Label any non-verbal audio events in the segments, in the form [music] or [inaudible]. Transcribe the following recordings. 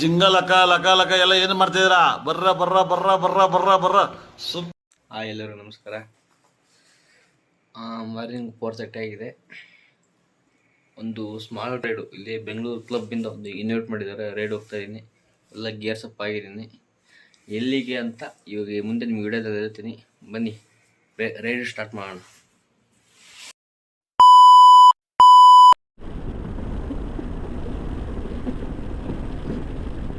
ಜಿಂಗ ಲಕ ಲಕ ಲಕ ಎಲ್ಲ ಏನು ಮಾಡ್ತಿದ್ದೀರಾ? ಬರ್ರ ಬರ್ರ ಬರ್ರ ಬರ್ರ ಬರ್ರ ಬರ್ರ. ಸುಮ್ ಆ ಎಲ್ಲರೂ ನಮಸ್ಕಾರ. ಮಾರ್ನಿಂಗ್ ಫೋರ್ ಸೆಟ್ ಆಗಿದೆ. ಒಂದು ಸ್ಮಾಲ್ ರೈಡು ಇಲ್ಲಿ ಬೆಂಗಳೂರು ಕ್ಲಬ್ಬಿಂದ ಒಂದು ಇನ್ವೈಟ್ ಮಾಡಿದ್ದಾರೆ. ರೈಡ್ ಹೋಗ್ತಾ ಇದೀನಿ. ಎಲ್ಲ ಗೇರ್ಸ್ ಅಪ್ ಆಗಿದ್ದೀನಿ. ಎಲ್ಲಿಗೆ ಅಂತ ಇವಾಗ ಮುಂದೆ ನಿಮ್ಗೆ ವಿಡಿಯೋದಲ್ಲಿ ಹೇಳ್ತೀನಿ. ಬನ್ನಿ. ರೈಡ್ ಸ್ಟಾರ್ಟ್ ಮಾಡೋಣ.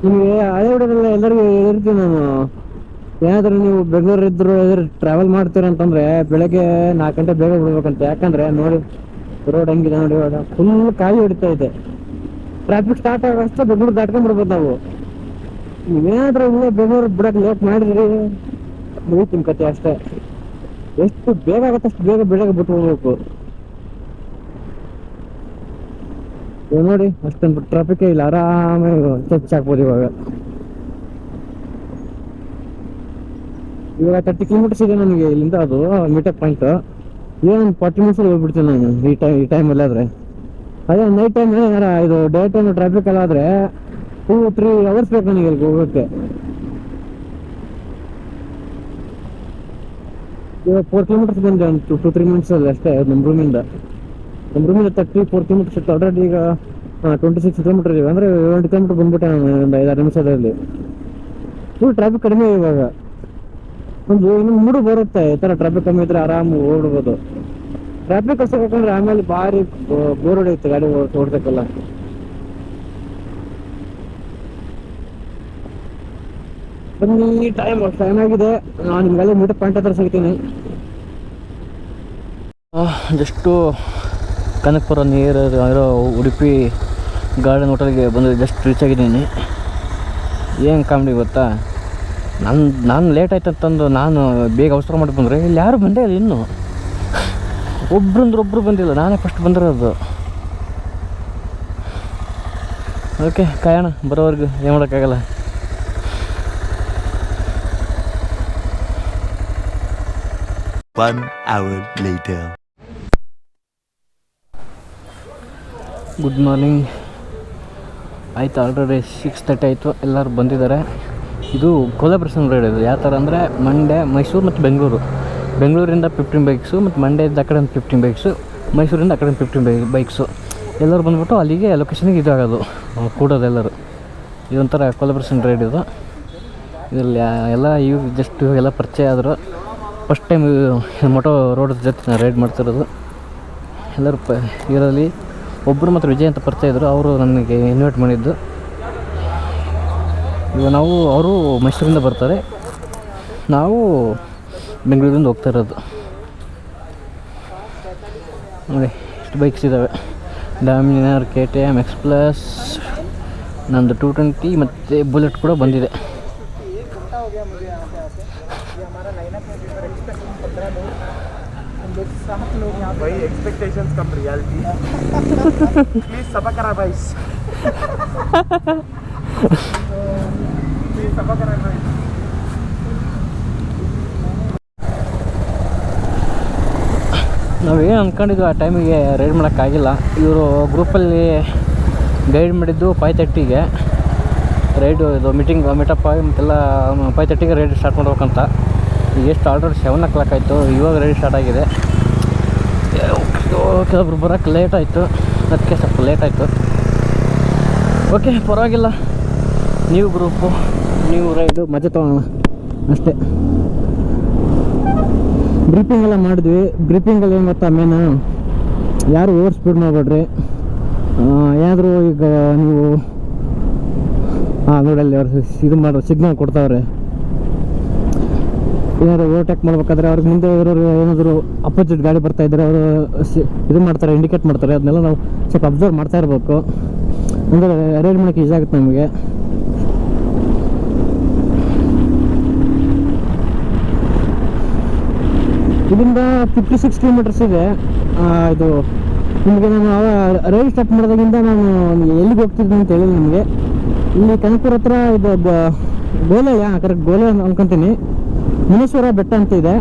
ನಿಮಗೆ ಹಳೆ ಹುಡುಗರೆಲ್ಲ ಎಲ್ಲರಿಗೂ ಹೇಳಿರ್ತೀನಿ ನಾನು. ಏನಾದ್ರೂ ನೀವು ಬೆಂಗಳೂರು ಇದ್ರು ಟ್ರಾವೆಲ್ ಮಾಡ್ತೀರ ಅಂತಂದ್ರೆ ಬೆಳಗ್ಗೆ ನಾಲ್ಕು ಗಂಟೆ ಬೇಗ ಬಿಡ್ಬೇಕಂತ. ಯಾಕಂದ್ರೆ ನೋಡಿ ರೋಡ್ ಹಂಗಿದೆ ನೋಡಿ ಇವಾಗ. ಫುಲ್ ಕಾಯಿ ಹೊಡಿತಾ ಇದೆ. ಟ್ರಾಫಿಕ್ ಸ್ಟಾರ್ಟ್ ಆಗೋಷ್ಟು ಬೆಂಗಳೂರು ದಾಟ್ಕೊಂಡ್ ಬಿಡ್ಬೋದು ನಾವು. ನೀವೇನಾದ್ರೂ ಇಲ್ಲೇ ಬೆಂಗಳೂರು ಬಿಡೋಕೆ ಲೇಟ್ ಮಾಡಿದ್ರಿ ಮುಗಿತೀನಿ ಕತೆ ಅಷ್ಟೇ. ಎಷ್ಟು ಬೇಗ ಆಗುತ್ತೆ ಅಷ್ಟು ಬೇಗ ಬೆಳಗ್ಗೆ ಬಿಟ್ಟು ಹೋಗ್ಬೇಕು ಇವಾಗ ನೋಡಿ, ಅಷ್ಟೊಂದು ಟ್ರಾಫಿಕ್ ಇಲ್ಲ, ಆರಾಮಾಗಿ ಟಚ್ ಹಾಕ್ಬೋದು ಇವಾಗ. ಇವಾಗ ತರ್ಟಿ ಕಿಲೋಮೀಟರ್ಸ್ ಇದೆ ನನಗೆ ಇಲ್ಲಿಂದ ಅದು ಮೀಟಪ್ ಪಾಯಿಂಟ್ ಏನು ಫಾರ್ಟಿ ಮಿನಿಟ್ಸಲ್ಲಿ ಹೋಗ್ಬಿಡ್ತೀನಿ ನಾನು ಈ ಟೈಮ್ ಈ ಟೈಮಲ್ಲಿ ಆದರೆ. ಅದೇ ನೈಟ್ ಟೈಮ್ ಏನಾರ ಇದು ಡೇ ಟೈಮ್ ಟ್ರಾಫಿಕ್ ಎಲ್ಲ ಆದರೆ ಟೂ ತ್ರೀ ಅವರ್ಸ್ ಬೇಕು ನನಗೆ ಇಲ್ಲಿಗೆ ಹೋಗೋಕ್ಕೆ. ಇವಾಗ ಫೋರ್ ಕಿಲೋಮೀಟರ್ಸ್ ಬಂದೆ ಒಂದು ಟೂ ಟು ತ್ರೀ ಮಿನಿಟ್ಸಲ್ಲಿ ಅಷ್ಟೇ, ನಮ್ಮ ರೂಮಿಂದ ನಮ್ಮ ರೂಮಿಂದ ತರ್ಟಿ ಫೋರ್ ಕಿಲೋಮೀಟರ್ಸ್ ಇತ್ತು ಆಲ್ರೆಡಿ ಈಗ ಟ್ವೆಂಟಿ ಸಿಕ್ಸ್ ಕಿಲೋಮೀಟರ್ ಇದೆ. ಅಂದರೆ ಎರಡು ಕಿಲೋಮೀಟರ್ ಬಂದ್ಬಿಟ್ಟೆ ನಾನು ಒಂದು ಐದಾರು ನಿಮಿಷದಲ್ಲಿ. ಫುಲ್ ಟ್ರಾಫಿಕ್ ಕಡಿಮೆ ಇವಾಗ. ಒಂದು ಇನ್ನೊಂದು ಮೂರು ಬರುತ್ತೆ. ಈ ಥರ ಟ್ರಾಫಿಕ್ ಕಮ್ಮಿ ಇದ್ರೆ ಆರಾಮ್ ಓಡ್ಬೋದು. ಟ್ರಾಫಿಕ್ ಹಾಕೊಂಡ್ರೆ ಆಮೇಲೆ ಭಾರಿ ಬೋರ್ ಹೊಡೆಯುತ್ತೆ ಗಾಡಿ ಓಡ್ಬೇಕಲ್ಲ ಬನ್ನಿ ಟೈಮ್ ಟೈಮ್ ಆಗಿದೆ. ನಾನು ನಿಮ್ಗೆಲ್ಲ ಮೀಟರ್ ಪಾಯಿಂಟ್ ಹತ್ರ ಸಿಗ್ತೀನಿ. ಜಸ್ಟು ಕನಕಪುರ ನಿಯರ್ ಇರೋ ಉಡುಪಿ ಗಾರ್ಡನ್ ಹೋಟೆಲ್ಗೆ ಬಂದು ಜಸ್ಟ್ ರೀಚ್ ಆಗಿದ್ದೀನಿ. ಏನು ಕಾಮಿಡಿ ಗೊತ್ತಾ? ನಾನು ನಾನು ಲೇಟ್ ಆಯ್ತು ಅಂತಂದು ನಾನು ಬೇಗ ಅವಸರ ಮಾಡಿ ಬಂದರೆ ಇಲ್ಲಿ ಯಾರು ಬಂದೇ ಇಲ್ಲ ಇನ್ನೂ. ಒಬ್ಬರು ಬಂದಿಲ್ಲ, ನಾನೇ ಫಸ್ಟ್ ಬಂದಿರೋದು. ಓಕೆ ಕಾಯೋಣ, ಬರೋವರೆಗೂ ಏನು ಮಾಡೋಕ್ಕಾಗಲ್ಲ. One hour later. Good morning ಆಯಿತು ಆಲ್ರೆಡಿ ಸಿಕ್ಸ್ ತರ್ಟಿ ಆಯಿತು. ಎಲ್ಲರೂ ಬಂದಿದ್ದಾರೆ. ಇದು ಕೊಲಾಬ್ರೇಷನ್ ರೈಡ್ ಇದು. ಯಾವ ಥರ ಅಂದರೆ ಮಂಡ್ಯ ಮೈಸೂರು ಮತ್ತು ಬೆಂಗಳೂರು ಬೆಂಗಳೂರಿಂದ ಫಿಫ್ಟೀನ್ ಬೈಕ್ಸು ಮತ್ತು ಮಂಡ್ಯದ ಆ ಕಡೆ ಒಂದು ಫಿಫ್ಟೀನ್ ಬೈಕ್ಸು ಮೈಸೂರಿಂದ ಆ ಕಡೆ ಒಂದು ಫಿಫ್ಟೀನ್ ಬೈ ಬೈಕ್ಸು ಎಲ್ಲರೂ ಬಂದ್ಬಿಟ್ಟು ಅಲ್ಲಿಗೆ ಲೊಕೇಶನಿಗೆ ಇದಾಗೋದು. ಕೂಡೋದು ಎಲ್ಲರೂ. ಇದೊಂಥರ ಕೊಲಾಬ್ರೇಷನ್ ರೈಡ್ ಇದು. ಇದರಲ್ಲಿ ಎಲ್ಲ ಇವು ಜಸ್ಟ್ ಇವಾಗೆಲ್ಲ ಪರಿಚಯ ಆದರು. ಫಸ್ಟ್ ಟೈಮ್ ಮೊಟೋ ರೋಡ್ ಜೊತೆ ರೈಡ್ ಮಾಡ್ತಿರೋದು. ಎಲ್ಲರೂ ಪ, ಇದರಲ್ಲಿ ಒಬ್ಬರು ಮಾತ್ರ ವಿಜಯ್ ಅಂತ ಪರಿಚಯ ಇದ್ದರು ಅವರು ನನಗೆ ಇನ್ವೈಟ್ ಮಾಡಿದ್ದು. ಈಗ ನಾವು, ಅವರು ಮೈಸೂರಿಂದ ಬರ್ತಾರೆ. ನಾವು ಬೆಂಗಳೂರಿಂದ ಹೋಗ್ತಾ ಇರೋದು. ನೋಡಿ, ಇಷ್ಟು ಬೈಕ್ಸ್ ಇದ್ದಾವೆ Dominar K T M X plus ನಂದು ಟೂ ಟ್ವೆಂಟಿ ಮತ್ತು ಬುಲೆಟ್ ಕೂಡ ಬಂದಿದೆ. भाई एक्सपेक्टेशंस कम रियलिटी प्लीज सफा करा भाई प्लीज सफा करा भाई ನಾವೇನು ಅಂದ್ಕೊಂಡಿದ್ವಿ ಆ ಟೈಮಿಗೆ ರೈಡ್ ಮಾಡೋಕ್ಕಾಗಿಲ್ಲ ಇವರು ಗ್ರೂಪಲ್ಲಿ ಗೈಡ್ ಮಾಡಿದ್ದು ಫೈವ್ ತರ್ಟಿಗೆ ರೈಡು ಇದು ಮೀಟಿಂಗ್ ಮೀಟಪ್ ಆಗಿ ಮತ್ತೆಲ್ಲ ಫೈವ್ ತರ್ಟಿಗೆ ರೈಡ್ ಸ್ಟಾರ್ಟ್ ಮಾಡ್ಬೇಕಂತ ಈಗ ಎಷ್ಟು ಆಲ್ರೆಡಿ ಸೆವೆನ್ ಓ ಕ್ಲಾಕ್ ಆಯಿತು ಇವಾಗ ರೈಡ್ ಸ್ಟಾರ್ಟ್ ಆಗಿದೆ ಕೆಲವೊಬ್ರು ಬರೋಕ್ಕೆ ಲೇಟ್ ಆಯಿತು. ಅದಕ್ಕೆ ಸ್ವಲ್ಪ ಲೇಟ್ ಆಯಿತು. ಓಕೆ, ಪರವಾಗಿಲ್ಲ. ನೀವು ಗ್ರೂಪು ನೀವು ರೈಡು, ಮಜಾ ತಗೋಣ. ಅಷ್ಟೇ. ಬ್ರೀಪಿಂಗ್ ಎಲ್ಲ ಮಾಡಿದ್ವಿ. ಬ್ರೀಪಿಂಗಲ್ಲಿ ಏನು ಗೊತ್ತಾ ಮೇನು ಯಾರು ಓವರ್ ಸ್ಪೀಡ್ ಮಾಡಬೇಡ್ರಿ? ಏನಾದರೂ ಈಗ ನೀವು ಹಾಂ ನೋಡಲ್ಲಿ ಅವ್ರು ಇದು ಮಾಡೋ ಸಿಗ್ನಲ್ ಕೊಡ್ತಾವ್ರೆ. ಏನಾದ್ರು ಓವರ್ಟೇಕ್ ಮಾಡ್ಬೇಕಾದ್ರೆ ಅವ್ರಿಗೆ ಮುಂದೆ ಇರೋರು ಏನಾದರೂ ಅಪೋಸಿಟ್ ಗಾಡಿ ಬರ್ತಾ ಇದ್ದಾರೆ ಅವರು ಇದು ಮಾಡ್ತಾರೆ ಇಂಡಿಕೇಟ್ ಮಾಡ್ತಾರೆ, ಅದನ್ನೆಲ್ಲ ನಾವು ಸ್ವಲ್ಪ ಅಬ್ಸರ್ವ್ ಮಾಡ್ತಾ ಇರಬೇಕು. ಅಂದರೆ ಅರೇಂಜ್ ಮಾಡೋಕ್ಕೆ ಈಸಿ ಆಗುತ್ತೆ ನಮಗೆ. ಇದರಿಂದ ಫಿಫ್ಟಿ ಸಿಕ್ಸ್ ಕಿಲೋಮೀಟರ್ಸ್ ಇದೆ ಇದು ನಿಮಗೆ ನಾನು ರೈಲ್ ಸ್ಟಾರ್ಟ್ ಮಾಡಿದಾಗಿಂದ ನಾನು ಎಲ್ಲಿಗೆ ಹೋಗ್ತಿದ್ದೀನಿ ಅಂತ ಹೇಳಿಲ್ಲ ನಿಮಗೆ. ಇಲ್ಲಿ ಕನಕಪುರ ಹತ್ರ ಇದು ಗೋಲೆ ಕರೆಕ್ಟ್ ಗೋಲೆ ಅನ್- ಅನ್ಕೊಂತೀನಿ. ಮುನೇಶ್ವರ ಬೆಟ್ಟ ಅಂತ ಇದೆ.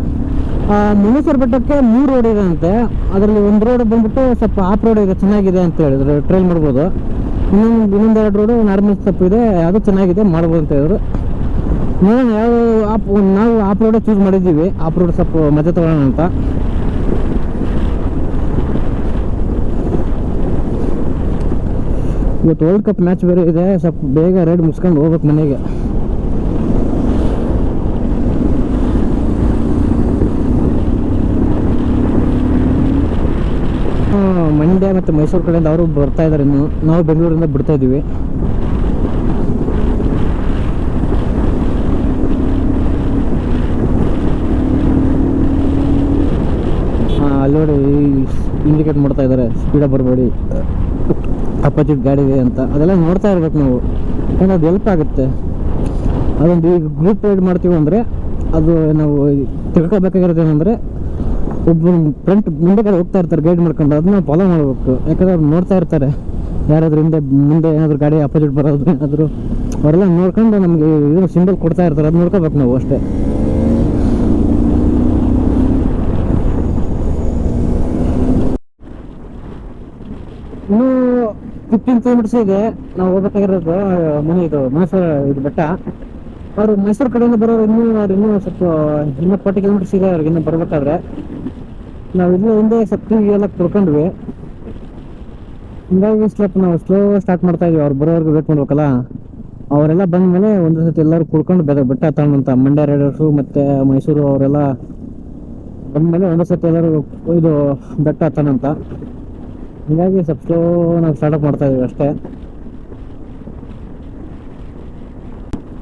ಮುನೇಶ್ವರ ಬೆಟ್ಟಕ್ಕೆ ಮೂರು ರೋಡ್ ಇದೆ ಅಂತೆ. ಅದರಲ್ಲಿ ಒಂದು ರೋಡ್ ಬಂದ್ಬಿಟ್ಟು ಸ್ವಲ್ಪ ಆಫ್ ರೋಡ್ ಇದೆ ಚೆನ್ನಾಗಿದೆ ಅಂತ ಹೇಳಿದ್ರು ಟ್ರೈಲ್ ಮಾಡ್ಬೋದು. ಇನ್ನೊಂದು ಇನ್ನೊಂದು ಎರಡು ರೋಡು ನಾರ್ಮಲ್ ಸ್ಟೆಪ್ ಇದೆ, ಅದು ಚೆನ್ನಾಗಿದೆ, ಮಾಡ್ಬೋದು ಅಂತ ಹೇಳಿದ್ರು. ನೋಡೋಣ, ಯಾವ ಆಪ್ ನಾವು ಆಪ್ ರೋಡೇ ಚೂಸ್ ಮಾಡಿದ್ದೀವಿ. ಆಪ್ ರೋಡ್ ಸ್ವಲ್ಪ ಮಜಾ ತಗೊಳ್ಳೋಣ ಅಂತ. ಇವತ್ತು ವರ್ಲ್ಡ್ ಕಪ್ ಮ್ಯಾಚ್ ಬೇರೆ ಇದೆ, ಸ್ವಲ್ಪ ಬೇಗ ರೈಡ್ ಮುಗಿಸ್ಕೊಂಡು ಹೋಗ್ಬೇಕು ಮನೆಗೆ ಆ, ಮಂಡ್ಯ ಮತ್ತು ಮೈಸೂರು ಕಡೆಯಿಂದ ಅವರು ಬರ್ತಾ ಇದ್ದಾರೆ. ನಾವು ಬೆಂಗಳೂರಿಂದ ಬಿಡ್ತಾ ಇದ್ದೀವಿ. ಆ, ಅಲ್ಲಿ ನೋಡಿ ಇಂಡಿಕೇಟ್ ಮಾಡ್ತಾ ಇದ್ದಾರೆ. ಸ್ಪೀಡಾಗಿ ಬರಬೇಡಿ. ಅಪೋಸಿಟ್ ಗಾಡಿ ಇದೆ ಅಂತ. ಅದೆಲ್ಲ ನೋಡ್ತಾ ಇರ್ಬೇಕು ನಾವು. ಯಾಕಂದ್ರೆ ಅದು ಹೆಲ್ಪ್ ಆಗುತ್ತೆ? ಅದೊಂದು ಈಗ ಗ್ರೂಪ್ ರೈಡ್ ಮಾಡ್ತೀವಿ ಅಂದರೆ ಅದು ನಾವು ತಿಳ್ಕೊಬೇಕಾಗಿರೋದು ಏನಂದರೆ ಒಬ್ಬರು ಫ್ರಂಟ್ ಮುಂದೆ ಕಡೆ ಹೋಗ್ತಾ ಇರ್ತಾರೆ ಗೈಡ್ ಮಾಡ್ಕೊಂಡು, ಅದನ್ನ ಫಾಲೋ ಮಾಡಬೇಕು. ಯಾಕಂದ್ರೆ ಅವ್ರು ನೋಡ್ತಾ ಇರ್ತಾರೆ. ಯಾರಾದ್ರೂ ಹಿಂದೆ, ಮುಂದೆ ಏನಾದರೂ ಗಾಡಿ ಅಪೋಸಿಟ್ ಬರೋದು, ಏನಾದರೂ, ಅವರೆಲ್ಲ ನೋಡ್ಕೊಂಡು ನಮಗೆ ಇದು ಸಿಂಬಲ್ ಕೊಡ್ತಾ ಇರ್ತಾರೆ. ಅದು ನೋಡ್ಕೋಬೇಕು ನಾವು ಅಷ್ಟೇ. ಇನ್ನೂ ಫಿಫ್ಟೀನ್ ಕಿಲೋಮೀಟರ್ಸ್ ಇದೆ. ನಾವು ಹೋಗ್ಬೇಕಾಗಿರೋದು ಮನೆ ಇದು ಮೈಸೂರು ಇದು ಬೆಟ್ಟ. ಅವರು ಮೈಸೂರು ಕಡೆಯಿಂದ ಬರೋರು ಇನ್ನೂ, ಅವ್ರು ಇನ್ನೂ ಸ್ವಲ್ಪ, ಇನ್ನೂ ಫಾರ್ಟಿ ಕಿಲೋಮೀಟರ್ಸ್ ಇದೆ, ಅವ್ರಿಗೆ ಇನ್ನೂ ಬರ್ಬೇಕಾದ್ರೆ. ನಾವು ಇಲ್ಲೇ ಹಿಂದೆ ಸ್ವಲ್ಪ ಎಲ್ಲ ತಿಳ್ಕೊಂಡ್ವಿ. ಹಿಂಗಾಗಿ ಸ್ವಲ್ಪ ನಾವು ಸ್ಲೋ ಸ್ಟಾರ್ಟ್ ಮಾಡ್ತಾ ಇದೀವಿ. ಅವ್ರು ಬರೋವರೆಗೂ ವೇಟ್ ಮಾಡ್ಬೇಕಲ್ಲ? ಅವರೆಲ್ಲ ಬಂದ್ಮೇಲೆ ಒಂದು ಸತಿ ಎಲ್ಲರೂ ಕುಡ್ಕೊಂಡು ಬೆದ ಬೆಟ್ಟ ತಗೊಂಡಂತ ಮಂಡ್ಯ ರೈಡರ್ಸು ಮತ್ತೆ ಮೈಸೂರು ಅವರೆಲ್ಲ ಬಂದ್ಮೇಲೆ ಒಂದು ಸತಿ ಎಲ್ಲರೂ ಇದು ಬೆಟ್ಟ ಹತ್ತಣಂತ ಹೀಗಾಗಿ ಸ್ವಲ್ಪ ಸ್ಲೋ ನಾವು ಸ್ಟಾರ್ಟ್ ಮಾಡ್ತಾ ಇದೀವಿ ಅಷ್ಟೇ.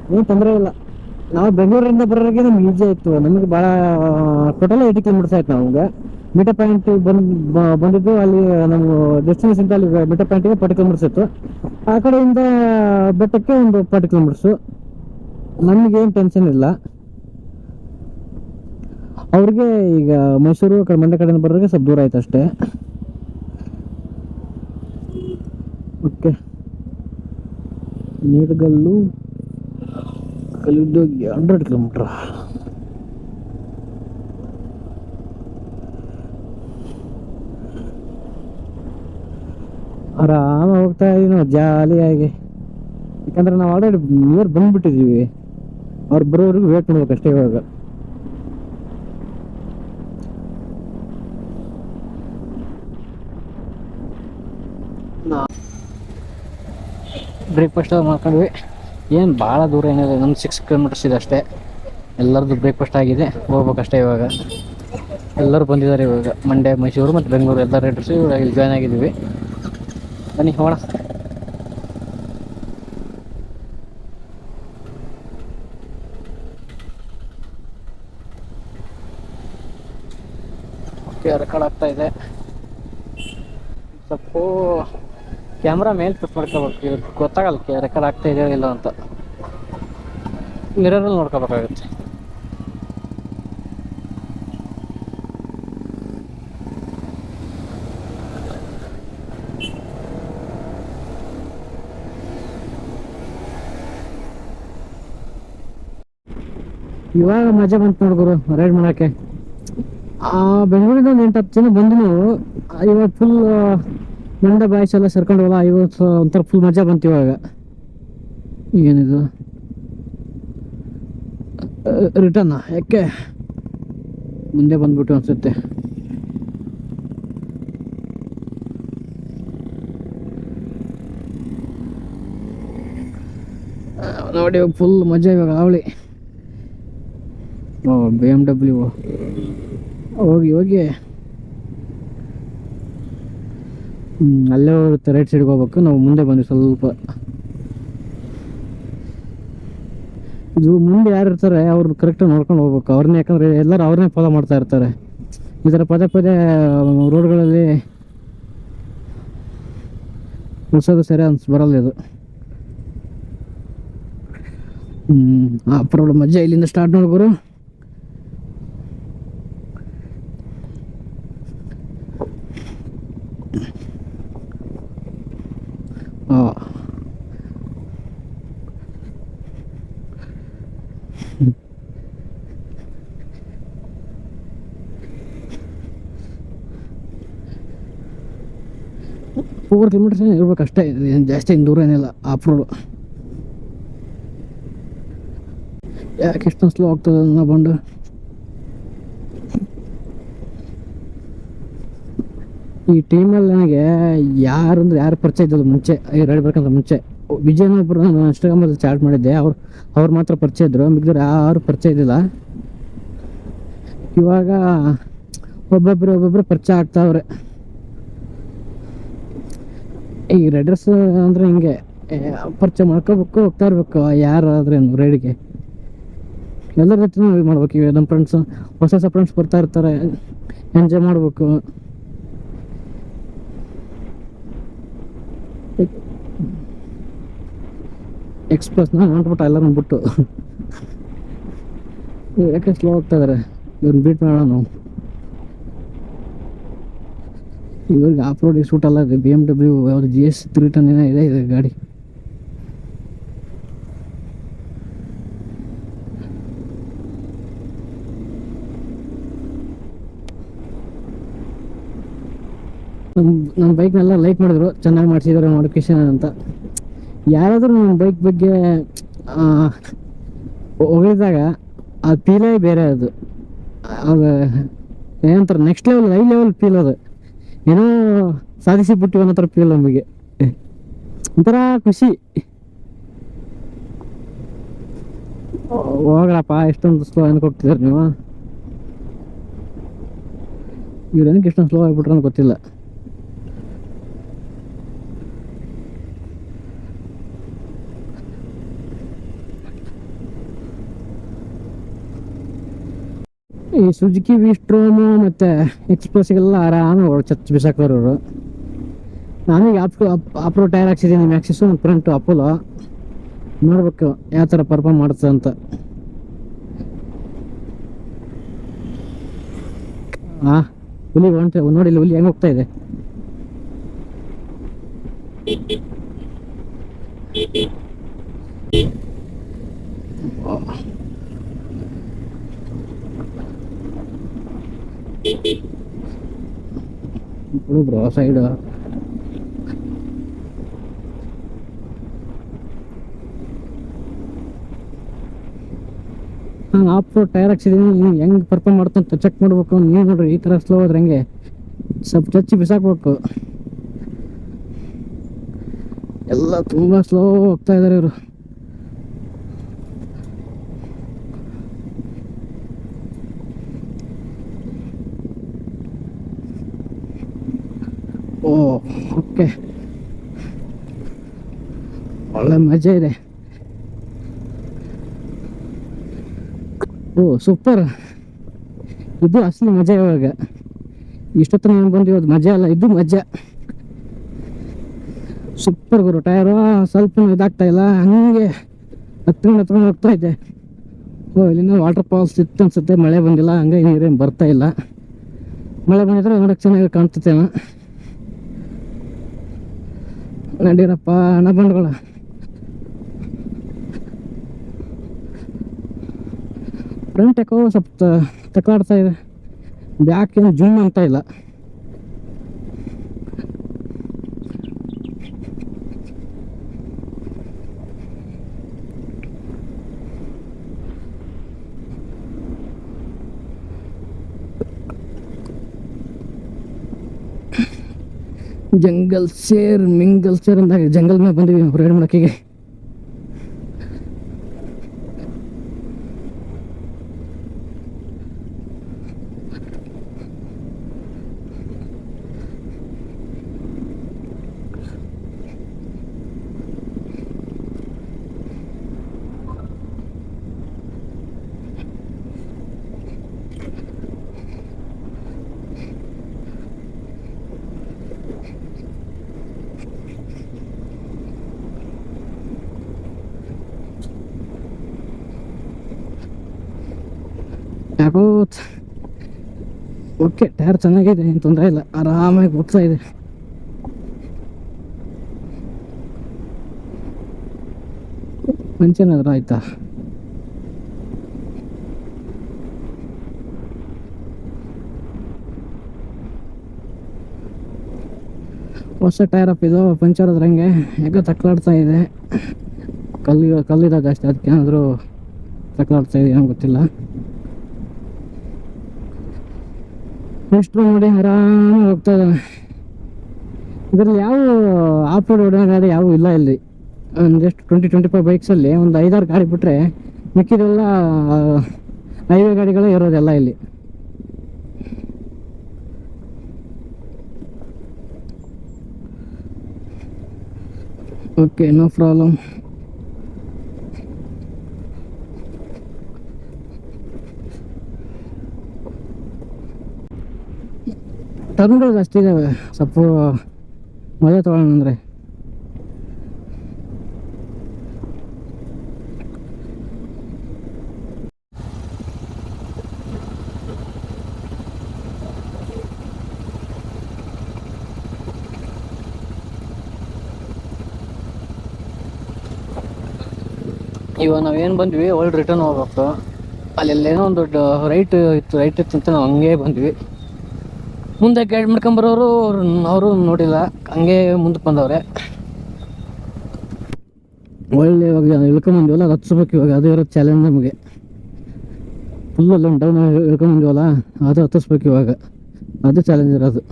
ಏನು ತೊಂದರೆ ಇಲ್ಲ. ನಾವು ಬೆಂಗಳೂರಿಂದ ಬರೋರಿಗೆ ನಮ್ಗೆ ಈಜಿ ಆಯ್ತು. ನಮಗೆ ಭಾಳ ಟೋಟಲ್ ಏಯ್ಟಿ ಕಿಲೋಮೀಟರ್ಸ್ ಆಯ್ತು ನಮಗೆ ಮೀಟಾ ಪಾಯಿಂಟ್ ಬಂದ್ ಬಂದಿದ್ದು ಅಲ್ಲಿ ನಮ್ಮ ಡೆಸ್ಟಿನೇಷನ್ ಅಲ್ಲಿ ಮಿಟ ಪಾಯಿಂಟಿಗೆ ಫಾರ್ಟಿ ಕಿಲೋಮೀಟರ್ಸ್ ಇತ್ತು. ಆ ಕಡೆಯಿಂದ ಬೆಟ್ಟಕ್ಕೆ ಒಂದು ಫಾರ್ಟಿ ಕಿಲೋಮೀಟರ್ಸು ನಮಗೇನು ಟೆನ್ಷನ್ ಇಲ್ಲ. ಅವ್ರಿಗೆ ಈಗ ಮೈಸೂರು, ಕಡೆ, ಮಂಡ್ಯ ಕಡೆಯಿಂದ ಬರೋರಿಗೆ ಸ್ವಲ್ಪ ದೂರ ಆಯ್ತು ಅಷ್ಟೇ. ಓಕೆ. ನೀಡ್ಗಲ್ಲು ಕಲ್ಲಿದ್ದೋಗಿ ಹಂಡ್ರೆಡ್ ಕಿಲೋಮೀಟ್ರ್ ಆರಾಮ ಹೋಗ್ತಾ ಇದೀವಿ ನಾವು ಜಾಲಿಯಾಗಿ. ಯಾಕಂದ್ರೆ ನಾವು ಆಲ್ರೆಡಿ ನೀರು ಬಂದ್ಬಿಟ್ಟಿದೀವಿ. ಅವ್ರು ಬರೋವರೆಗೂ ವೇಟ್ ಮಾಡ್ಬೇಕು ಅಷ್ಟೇ ಇವಾಗ. ಬ್ರೇಕ್ಫಾಸ್ಟ್ ಮಾಡ್ಕೊಂಡ್ವಿ. ಏನು ಭಾಳ ದೂರ ಏನಿಲ್ಲ ನಮ್ಮ ಸಿಕ್ಸ್ ಕಿಲೋಮೀಟರ್ಸ್ ಇದೆ ಅಷ್ಟೇ. ಎಲ್ಲರದ್ದು ಬ್ರೇಕ್ಫಾಸ್ಟ್ ಆಗಿದೆ ಹೋಗ್ಬೇಕಷ್ಟೇ ಇವಾಗ. ಎಲ್ಲರೂ ಬಂದಿದ್ದಾರೆ ಇವಾಗ. ಮಂಡ್ಯ ಮೈಸೂರು ಮತ್ತು ಬೆಂಗಳೂರು ಎಲ್ಲ ರೈಡರ್ಸು ಇವಾಗ ಇಲ್ಲಿ ಜಾಯ್ನ್ ಆಗಿದ್ದೀವಿ. ಬನ್ನಿ ಓಕೆ ರೆಕಾರ್ಡ್ ಆಗ್ತಾ ಇದೆ. ಸ್ವಲ್ಪ ಕ್ಯಾಮ್ರಾ ಮೇಲೆ ಫಿಟ್ ಮಾಡ್ಕೋಬೇಕು. ಗೊತ್ತಾಗಲ್ಲ ರೆಕಾರ್ಡ್ ಆಗ್ತಾ ಇದೆಯೋ ಇಲ್ಲ ಅಂತ. ಮಿರರಲ್ಲಿ ನೋಡ್ಕೋಬೇಕಾಗುತ್ತೆ. ಇವಾಗ ಮಜಾ ಬಂತು ನೋಡ್ಗುರು ರೈಡ್ ಮಾಡಕ್ಕೆ. ಆ ಬೆಂಗಳೂರಿಂದ ಒಂದು ಎಂಟು ಹತ್ತು ಜನ ಬಂದು ಇವಾಗ ಫುಲ್ ಮಂಡ ಬಾಯ್ಸ್ ಎಲ್ಲ ಸೇರ್ಕೊಂಡವಲ್ಲ ಇವತ್ತು ಒಂಥರ ಫುಲ್ ಮಜಾ ಬಂತು ಇವಾಗ. ಏನಿದು? ರಿಟರ್ನ್ ಯಾಕೆ? ಮುಂದೆ ಬಂದ್ಬಿಟ್ಟು ಅನ್ಸುತ್ತೆ. ನೋಡಿ ಫುಲ್ ಮಜಾ ಇವಾಗ ಅವಳಿ ಓ ಬಿ ಎಂ ಡಬ್ಲ್ಯೂ ಹೋಗಿ ಹೋಗಿ. ಅಲ್ಲೇ ಹೋಗುತ್ತೆ ರೈಟ್ ಸೈಡ್ಗೆ ಹೋಗ್ಬೇಕು. ನಾವು ಮುಂದೆ ಬಂದ್ವಿ ಸ್ವಲ್ಪ. ಇದು ಮುಂದೆ ಯಾರು ಇರ್ತಾರೆ, ಅವ್ರು ಕರೆಕ್ಟಾಗಿ ನೋಡ್ಕೊಂಡು ಹೋಗ್ಬೇಕು. ಅವ್ರನ್ನೇ ಯಾಕಂದ್ರೆ ಎಲ್ಲರೂ ಅವ್ರನ್ನೇ ಫಾಲೋ ಮಾಡ್ತಾ ಇರ್ತಾರೆ. ಈ ಥರ ಪದೇ ಪದೇ ರೋಡ್ಗಳಲ್ಲಿ ಹೊಸದು ಸರಿ ಅನ್ಸ್, ಬರಲ್ಲ ಇದು. ಹ್ಞೂ ಆ ಪ್ರಾಬ್ಲಮ್ ಮಜ್ಜೆ ಇಲ್ಲಿಂದ ಸ್ಟಾರ್ಟ್ ನೋಡ್ಗುರು ಆ ಫೋರ್ ಕಿಲೋಮೀಟರ್ಸ್ ಇರ್ಬೇಕು ಅಷ್ಟೇ. ಏನು ಜಾಸ್ತಿ ಏನು ದೂರ ಏನಿಲ್ಲ ಆಫ್ ರೋಡು ಯಾಕೆ ಇಷ್ಟೊಂದು ಸ್ಲೋ ಆಗ್ತದೆ ಅನ್ನೋ ಬಂಡು ಈ ಟೀಮಲ್ಲಿ ನನಗೆ ಯಾರು ಅಂದ್ರೆ ಯಾರು ಪರಿಚಯ ಇದ್ದಲ್ಲ ಮುಂಚೆ ಬರ್ಕಂತ ಮುಂಚೆ. ವಿಜಯನ ಒಬ್ಬರು ನಾನು ಇನ್ಸ್ಟಾಗ್ರಾಮಲ್ಲಿ ಚಾಟ್ ಮಾಡಿದ್ದೆ, ಅವ್ರು ಅವ್ರು ಮಾತ್ರ ಪರಿಚಯ ಇದ್ದರು ಮಿಗ್ದ್ರೆ ಯಾರು ಪರಿಚಯ ಇದ್ದಿಲ್ಲ. ಇವಾಗ ಒಬ್ಬೊಬ್ರು ಒಬ್ಬೊಬ್ರು ಪರಿಚಯ ಆಗ್ತಾವ್ರೆ. ಈ ರೈಡರ್ಸ್ ಅಂದ್ರೆ ಹಿಂಗೆ ಪರಿಚಯ ಮಾಡ್ಕೋಬೇಕು, ಹೋಗ್ತಾ ಇರ್ಬೇಕು ಯಾರಾದ್ರೇನು ರೈಡಿಗೆ ಎಲ್ಲರ ಜೊತೆ ಮಾಡ್ಬೇಕು ಈಗ ನಮ್ಮ ಫ್ರೆಂಡ್ಸ್ ಹೊಸ ಹೊಸ ಫ್ರೆಂಡ್ಸ್ ಬರ್ತಾ ಇರ್ತಾರೆ ಎಂಜಾಯ್ ಮಾಡ್ಬೇಕು. ಎಕ್ಸ್ಪ್ರೆಸ್ನ ಹೊಂಟ್ಬಿಟ್ಟು ಎಲ್ಲರೂ ಬಿಟ್ಟು. [laughs] ಯಾಕೆ ಸ್ಲೋ ಹೋಗ್ತಾ ಇದಾರೆ? ಇವ್ರನ್ನ ಬೀಟ್ ಮಾಡೋಣ ನಾವು. ಇವ್ರಿಗೆ ಆಫ್ ರೋಡ್ ಸೂಟ್ ಅಲ್ಲ ಬಿ ಎಂ ಡಬ್ಲ್ಯೂ ಅವ್ರ ಜಿ ಎಸ್ ತ್ರೀ ಟನ್ ಏನೋ ಇದೆ ಗಾಡಿ. ನಮ್ಮ ನಮ್ಮ ಬೈಕ್ನೆಲ್ಲ ಲೈಕ್ ಮಾಡಿದ್ರು, ಚೆನ್ನಾಗಿ ಮಾಡಿಸಿದ್ದಾರೆ ಮಾಡಿಫಿಕೇಶನ್ ಅಂತ. ಯಾರಾದರೂ ನನ್ನ ಬೈಕ್ ಬಗ್ಗೆ ಹೊಗಳಿದಾಗ ಆ ಫೀಲೇ ಬೇರೆ ಅದು. ಅದು, ಏನಂತಾರೆ next level high level feel ಅದು. ಏನೋ ಸಾಧಿಸಿ ಬಿಟ್ಟಿವಿ ಅನ್ನೋ ಥರ ಫೀಲ್ ನಮಗೆ. ಒಂಥರ ಖುಷಿ. ಹೋಗ್ರಪ್ಪ ಎಷ್ಟೊಂದು ಸ್ಲೋ ಹೋಗ್ತಿದ್ದಾರೆ ನೀವು. ಇವ್ರು ಏನಕ್ಕೆ ಇಷ್ಟೊಂದು ಸ್ಲೋ ಆಗಿಬಿಟ್ರೆ ಗೊತ್ತಿಲ್ಲ. ಈ ಸುಜುಕಿ ವಿಸ್ಟ್ರೋಮು ಮತ್ತು ಎಕ್ಸ್ಪ್ರೆಸ್ಗೆಲ್ಲ ಆರಾಮಾಗಿ ಹೊಡ್ ಚಚ್ಚ ಬಿಸಾಕೋರು ಇವರು ನಾನೀಗ ಅಪ್ ಅಪ್ರೋ ಟೈರ್ ಹಾಕ್ಸಿದ್ದೀನಿ, ಮ್ಯಾಕ್ಸಿಸು ಫ್ರಂಟು ಅಪೋಲೋ. ನೋಡ್ಬೇಕು ಯಾವ ಥರ ಪರ್ಫಾರ್ಮ್ ಮಾಡ್ತದೆ ಅಂತ. ಹಾಂ ಹುಲಿ ಹೊಂಟೆ, ನೋಡಿ ಇಲ್ಲಿ ಹುಲಿ ಹೆಂಗೆ ಹೋಗ್ತಾ ಇದೆ. ಬ್ರೋ ಸೈಡ್ ನಾನು ಆಫ್ ರೋಡ್ ಟೈರ್ ಹಾಕ್ಸಿದ್ದೀನಿ ಹೆಂಗೆ ಪರ್ಫಾರ್ಮ್ ಮಾಡ್ತಂತ ಚೆಕ್ ಮಾಡ್ಬೇಕು. ನೀವು ನೋಡ್ರಿ, ಈ ತರ ಸ್ಲೋ ಹೋದ್ರೆ ಹೆಂಗೆ? ಸ್ವಲ್ಪ ಚಚ್ಚಿ ಬಿಸಾಕ್ಬೇಕು. ಎಲ್ಲ ತುಂಬಾ ಸ್ಲೋ ಹೋಗ್ತಾ ಇದಾರೆ ಇವರು ಓ ಓಕೆ. ಒಳ್ಳೆ ಮಜಾ ಇದೆ. ಓ ಸೂಪರ್ ಇದು ಅಸಲಿ ಮಜಾ ಇವಾಗ. ಇಷ್ಟೊತ್ತು ನಾನು ಬಂದು ಇವತ್ತು ಮಜಾ ಅಲ್ಲ, ಇದು ಮಜಾ. ಸೂಪರ್ ಗುರು, ಟೈರು ಸ್ವಲ್ಪ ಇದಾಗ್ತಾ ಇಲ್ಲ, ಹಂಗೆ ಹತ್ಕೊಂಡು ಹತ್ಕೊಂಡು ಹೋಗ್ತಾ ಇದೆ ಓ ಇಲ್ಲಿನ ವಾಟರ್ ಫಾಲ್ಸ್ ಇತ್ತು ಅನ್ಸುತ್ತೆ, ಮಳೆ ಬಂದಿಲ್ಲ, ಹಂಗೆ ನೀರೇನು ಬರ್ತಾ ಇಲ್ಲ. ಮಳೆ ಬಂದಿದ್ರೆ ನೋಡೋಕೆ ಚೆನ್ನಾಗಿ ಕಾಣ್ತತೇನೋ ನಡೀರಪ್ಪ ಹಣ ಬಂಡ್ಗಳ ಫ್ರಂಟ್ ಯಾಕೋ ಸ್ವಲ್ಪ ತಕ್ಕಾಡ್ತಾ ಇದೆ ಬ್ಯಾಕ್ ಏನು ಜೂಮ್ ಅಂತ ಇಲ್ಲ. ಜಂಗಲ್ ಸೇರ್ ಮಿಂಗಲ್ ಸೇರ್ ಅಂದಾಗ ಜಂಗಲ್ ಮೇಲೆ ಬಂದಿವಿ ರೈಡ್ ಮಾಡಕ್ಕಿಗೆ ಯಾಕೋ ಓಕೆ, ಟೈರ್ ಚೆನ್ನಾಗಿದೆ, ಏನು ತೊಂದರೆ ಇಲ್ಲ. ಆರಾಮಾಗಿ ಹೋಗ್ತಾ ಇದೆ. ಪಂಚನಾದ್ರೂ ಆಯ್ತಾ? ಹೊಸ ಟೈರ್ ಅಪ್ ಇದು, ಪಂಚರ್ ಅದ್ರಂಗೆ. ಯಾಕೆ ತಕ್ಲಾಡ್ತಾ ಇದೆ. ಕಲ್ಲಿ ಕಲ್ಲಿದಾಗ ಅಷ್ಟೇ, ಅದಕ್ಕೆ ಏನಾದರೂ ತಕ್ಲಾಡ್ತಾ ಇದೆ ಏನೋ ಗೊತ್ತಿಲ್ಲ. ನೆಕ್ಸ್ಟ್ ನೋಡಿ ಆರಾಮ ಇದ್ದಾನೆ ಇದರಲ್ಲಿ ಯಾವ ಆಫ್ ರೋಡ್ ಗಾಡಿ ಯಾವೂ ಇಲ್ಲ ಇಲ್ಲಿ. ಒಂದು ಟ್ವೆಂಟಿ ಟ್ವೆಂಟಿ ಫೈವ್ ಬೈಕ್ಸಲ್ಲಿ ಒಂದು ಐದಾರು ಗಾಡಿ ಬಿಟ್ಟರೆ ಮಿಕ್ಕಿದೆಲ್ಲ ಹೈವೇ ಗಾಡಿಗಳೇ ಇರೋದೆಲ್ಲ ಇಲ್ಲಿ. ಓಕೆ ನೋ ಪ್ರಾಬ್ಲಮ್ ಟರ್ನ್ಗಳು ಜಾಸ್ತಿ ಇದ್ದಾವೆ ಸ್ವಲ್ಪ ಮಜಾ ತೊಗೊಳ್ಳೋಣ ಅಂದರೆ. ಇವಾಗ ನಾವೇನು ಬಂದ್ವಿ ಒಳ್ಳೆ ರಿಟರ್ನ್ ಹೋಗ್ಬೇಕು. ಅಲ್ಲೆಲ್ಲೇನೋ ಒಂದು ದೊಡ್ಡ ರೈಟ್ ಇತ್ತು ರೈಟ್ ಇತ್ತು ಅಂತ ನಾವು ಹಂಗೆ ಬಂದ್ವಿ. ಮುಂದೆ ಗೈಡ್ ಮಾಡ್ಕೊಂಬರೋರು ಅವರು ನೋಡಿಲ್ಲ. ಹಂಗೆ ಮುಂದಕ್ಕೆ ಬಂದವ್ರೆ. ಒಳ್ಳೆ ಇವಾಗ ಇಳ್ಕೊಂಬಂದಿವಲ್ಲ, ಅದು ಹತ್ಸ್ಬೇಕು ಇವಾಗ ಅದು ಇರೋ ಚಾಲೆಂಜ್ ನಮಗೆ. ಫುಲ್ ಅಲ್ಲ ಡೌನ್ ಇಳ್ಕೊಂಬಂದಿವಲ್ಲ, ಅದು ಹತ್ತಿಸ್ಬೇಕು ಇವಾಗ. ಅದು ಚಾಲೆಂಜ್ ಇರೋದು.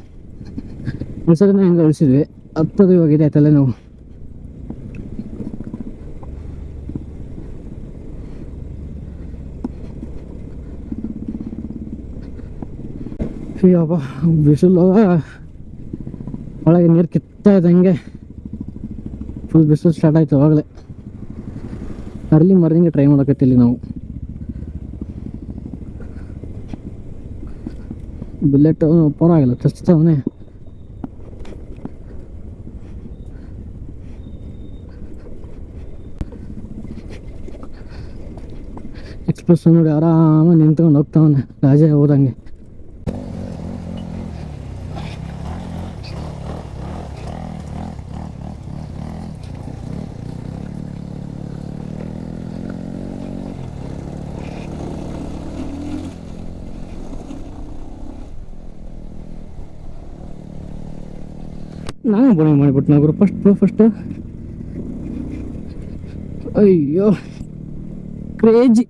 ಒಂದ್ಸರಿ ಹಿಂಗೆ ಇಳಿಸಿದ್ವಿ ಹತ್ತದು ಇವಾಗ ಇದೆ ಆಯ್ತಲ್ಲ ಅಯ್ಯಪ್ಪ ಬಿಸಿಲು ಒಳಗೆ ನೀರು ಕಿತ್ತಾ ಇದ್ದಂಗೆ ಫುಲ್ ಬಿಸಿಲು ಸ್ಟಾರ್ಟ್ ಆಯ್ತು ಅವಾಗಲೇ. ಅರ್ಲಿ ಮಾರ್ನಿಂಗ್ ಟ್ರೈ ಮಾಡಕತ್ತಿಲ್ಲ ನಾವು. ಬುಲೆಟ್ ಪರವಾಗಿಲ್ಲ ಚಚ್ತಾವನೆ ಎಕ್ಸ್ಪ್ರೆಸ್ ನೋಡಿ ಆರಾಮಾಗಿ ನಿಂತ್ಕೊಂಡು ಹೋಗ್ತಾವನೆ, ರಾಜೇ ಹೋದಂಗೆ. ನಾನು ಬೋರ್ಡಿಂಗ್ ಮಾಡಿಬಿಟ್ಟು ನಾವು ಫಸ್ಟ್ ಫಸ್ಟ್ ಅಯ್ಯೋ ಕ್ರೇಜಿ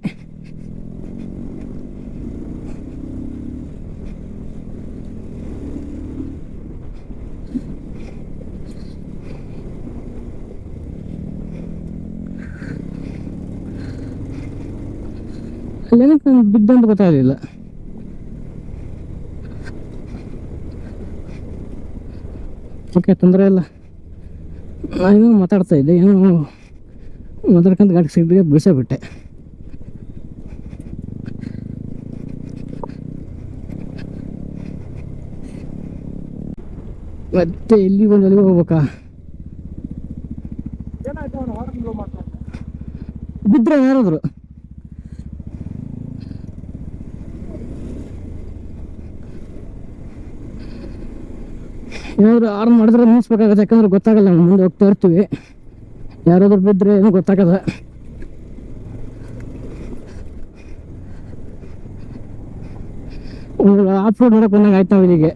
ಅಲ್ಲೇನಕ್ಕೆ ನಂಗೆ ಬಿದ್ದಂತ ಗೊತ್ತಾಗಲಿಲ್ಲ. ಓಕೆ ತೊಂದರೆ ಇಲ್ಲ. ನಾನು ಮಾತಾಡ್ತಾ ಇದ್ದೆ ಏನೋ ಮಾತಾಡ್ಕೊಂತ ಗಾಡಿ ಸಿಗ್ಲಿಗೆ ಬಿಡಿಸೇ ಬಿಟ್ಟೆ. ಮತ್ತೆ ಎಲ್ಲಿ ಬಂದು ಅಲ್ಲಿ ಹೋಗ್ಬೇಕಾ ಬಿದ್ದರೆ ಯಾರಾದ್ರು? ಏನಾದ್ರು ಆರ್ನ್ ಮಾಡಿದ್ರೆ ನಿಲ್ಲಿಸ್ಬೇಕಾಗತ್ತೆ ಯಾಕಂದ್ರೆ ಗೊತ್ತಾಗಲ್ಲ, ನಾವು ಮುಂದೆ ಹೋಗ್ತಾ ಇರ್ತೀವಿ. ಯಾರಾದರೂ ಬಿದ್ದರೆ ಏನು ಗೊತ್ತಾಗದ ಆಫ್ ರೋಡ್ ನೋಡಕ್ಕೆ ಬಂದಂಗೆ ಆಯ್ತು ನಾವು ಇಲ್ಲಿಗೆ.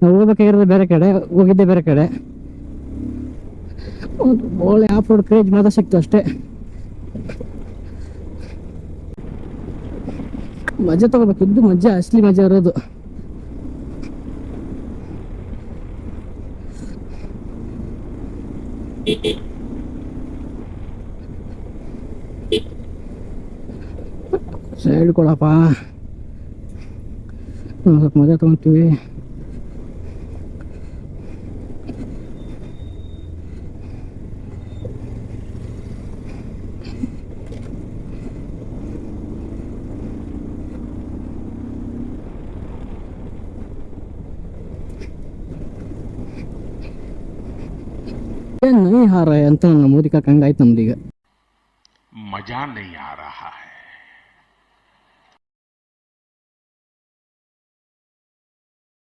ನಾವು ಹೋಗ್ಬೇಕಾಗಿರೋದು ಬೇರೆ ಕಡೆ, ಹೋಗಿದ್ದೆ ಬೇರೆ ಕಡೆ. ಒಂದು ಒಳ್ಳೆ ಆಫ್ ರೋಡ್ ಕ್ರೇಜ್ ಮಾತ್ರ ಸಿಕ್ತು ಅಷ್ಟೇ. ಮಜಾ ತಗೋಬೇಕು, ಇದ್ದು ಮಜಾ ಅಸಲಿ ಮಜಾ ಇರೋದು. ಸೈಡ್ ನಾವು ಸ್ವಲ್ಪ ಮಜಾ ತೊಗೊತೀವಿ. ಹಾರ ಅಂತ ನಮ್ಮ ಮೋದಿ ಕಾಕಂಗಾಯ್ತು ನಮ್ದೀಗ. ಮಜಾ ನೈ ಹಾರ